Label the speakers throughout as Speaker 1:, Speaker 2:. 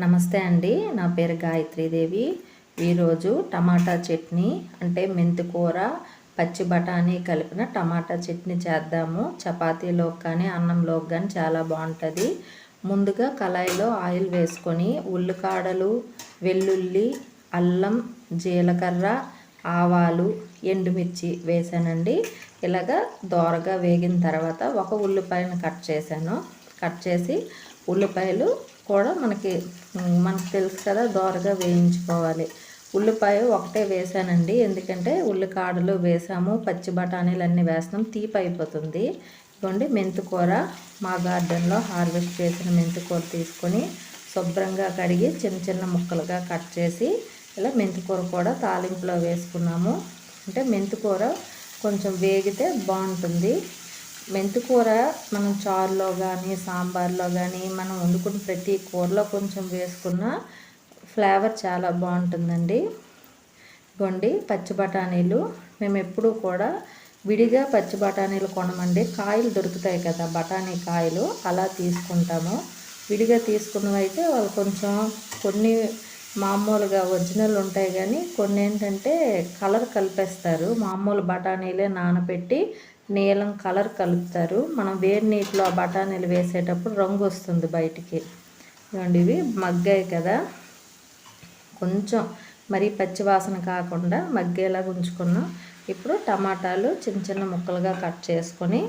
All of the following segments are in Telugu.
Speaker 1: నమస్తే అండి. నా పేరు గాయత్రీదేవి. ఈరోజు టమాటా చట్నీ అంటే మెంతికూర పచ్చి బఠానీ కలిపిన టమాటా చట్నీ చేద్దాము. చపాతీలోకి కానీ అన్నంలోకి కానీ చాలా బాగుంటుంది. ముందుగా కళాయిలో ఆయిల్ వేసుకొని ఉల్లికాడలు వెల్లుల్లి అల్లం జీలకర్ర ఆవాలు ఎండుమిర్చి వేసానండి. ఇలాగ దోరగా వేగిన తర్వాత ఒక ఉల్లిపాయను కట్ చేశాను. కట్ చేసి ఉల్లిపాయలు కూడా మనకి మనకు తెలుసు కదా దోరగా వేయించుకోవాలి. ఉల్లిపాయ ఒకటే వేసానండి. ఎందుకంటే ఉల్లికాడలు వేసాము పచ్చి బఠానీలు అన్నీ వేస్తాం తీపి అయిపోతుంది. ఇదిగోండి మెంతికూర మా గార్డెన్లో హార్వెస్ట్ చేసిన మెంతికూర తీసుకొని శుభ్రంగా కడిగి చిన్న చిన్న ముక్కలుగా కట్ చేసి ఇలా మెంతికూర కూడా తాలింపులో వేసుకున్నాము. అంటే మెంతికూర కొంచెం వేగితే బాగుంటుంది. మెంతికూర మనం చారులో కానీ సాంబార్లో కానీ మనం వండుకున్న ప్రతి కూరలో కొంచెం వేసుకున్న ఫ్లేవర్ చాలా బాగుంటుందండి. గొండి పచ్చి బఠానీలు. మేము ఎప్పుడూ కూడా విడిగా పచ్చి బఠానీలు కొనమండి. కాయలు దొరుకుతాయి కదా బఠానీ కాయలు అలా తీసుకుంటాము. విడిగా తీసుకున్నవి అయితే వాళ్ళు కొంచెం కొన్ని మామూలుగా ఒరిజినల్ ఉంటాయి కానీ కొన్ని ఏంటంటే కలర్ కలిపేస్తారు. మామూలు బఠానీలే నానబెట్టి నీలం కలర్ కలుపుతారు. మనం వేడి నీటిలో ఆ బఠానీలు వేసేటప్పుడు రంగు వస్తుంది బయటికి. ఇవ్వండి ఇవి మగ్గాయి కదా. కొంచెం మరీ పచ్చివాసన కాకుండా మగ్గేలా ఉంచుకున్నాం. ఇప్పుడు టమాటాలు చిన్న చిన్న ముక్కలుగా కట్ చేసుకొని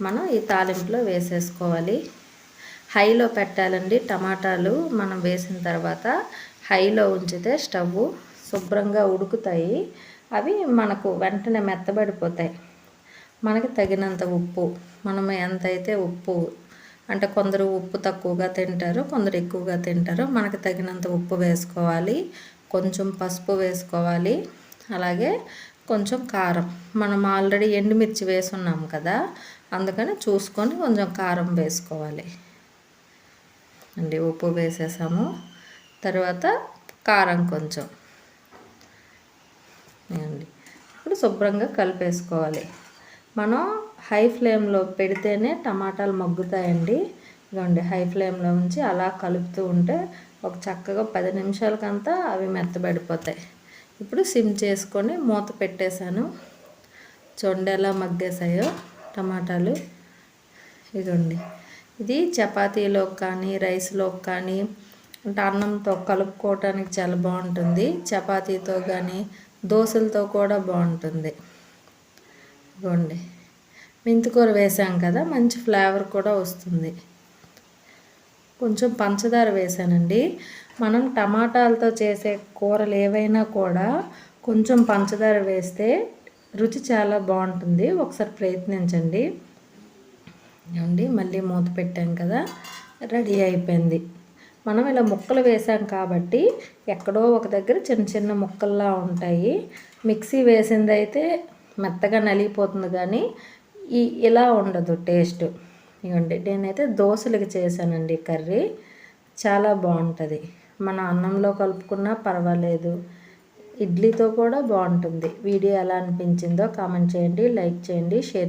Speaker 1: మనం ఈ తాలింపులో వేసేసుకోవాలి. హైలో పెట్టాలండి టమాటాలు. మనం వేసిన తర్వాత హైలో ఉంచితే స్టవ్ శుభ్రంగా ఉడుకుతాయి. అవి మనకు వెంటనే మెత్తబడిపోతాయి. మనకి తగినంత ఉప్పు. మనం ఎంతైతే ఉప్పు అంటే కొందరు ఉప్పు తక్కువగా తింటారు కొందరు ఎక్కువగా తింటారు. మనకి తగినంత ఉప్పు వేసుకోవాలి కొంచెం పసుపు వేసుకోవాలి అలాగే కొంచెం కారం. మనం ఆల్రెడీ ఎండుమిర్చి వేసున్నాం కదా అందుకని చూసుకొని కొంచెం కారం వేసుకోవాలి. అండి ఉప్పు వేసేసాము. తర్వాత కారం కొంచెం. అండి ఇప్పుడు శుభ్రంగా కలిపేసుకోవాలి. మనం హై ఫ్లేమ్లో పెడితేనే టమాటాలు మగ్గుతాయండి. ఇదిగోండి హై ఫ్లేమ్లో ఉంచి అలా కలుపుతూ ఉంటే ఒక చక్కగా పది నిమిషాలకంతా అవి మెత్తబడిపోతాయి. ఇప్పుడు సిమ్ చేసుకొని మూత పెట్టేశాను. చూడండి ఎలా మగ్గేసాయో టమాటాలు. ఇదిగోండి ఇది చపాతీలోకి కానీ రైస్లోకి కానీ అంటే అన్నంతో కలుపుకోవటానికి చాలా బాగుంటుంది. చపాతీతో కానీ దోశలతో కూడా బాగుంటుంది. ఇదిగోండి. మెంతికూర వేసాం కదా మంచి ఫ్లేవర్ కూడా వస్తుంది. కొంచెం పంచదార వేసానండి. మనం టమాటాలతో చేసే కూరలు ఏవైనా కూడా కొంచెం పంచదార వేస్తే రుచి చాలా బాగుంటుంది. ఒకసారి ప్రయత్నించండి. ఏమండి మళ్ళీ మూత పెట్టాం కదా రెడీ అయిపోయింది. మనం ఇలా ముక్కలు వేసాం కాబట్టి ఎక్కడో ఒక దగ్గర చిన్న చిన్న ముక్కల్లా ఉంటాయి. మిక్సీ వేసింది అయితే మెత్తగా నలిగిపోతుంది కానీ ఈ ఇలా ఉండదు టేస్ట్. ఇవ్వండి నేనైతే దోశలకి చేశానండి కర్రీ. చాలా బాగుంటుంది. మన అన్నంలో కలుపుకున్నా పర్వాలేదు. ఇడ్లీతో కూడా బాగుంటుంది. వీడియో ఎలా అనిపించిందో కామెంట్ చేయండి లైక్ చేయండి షేర్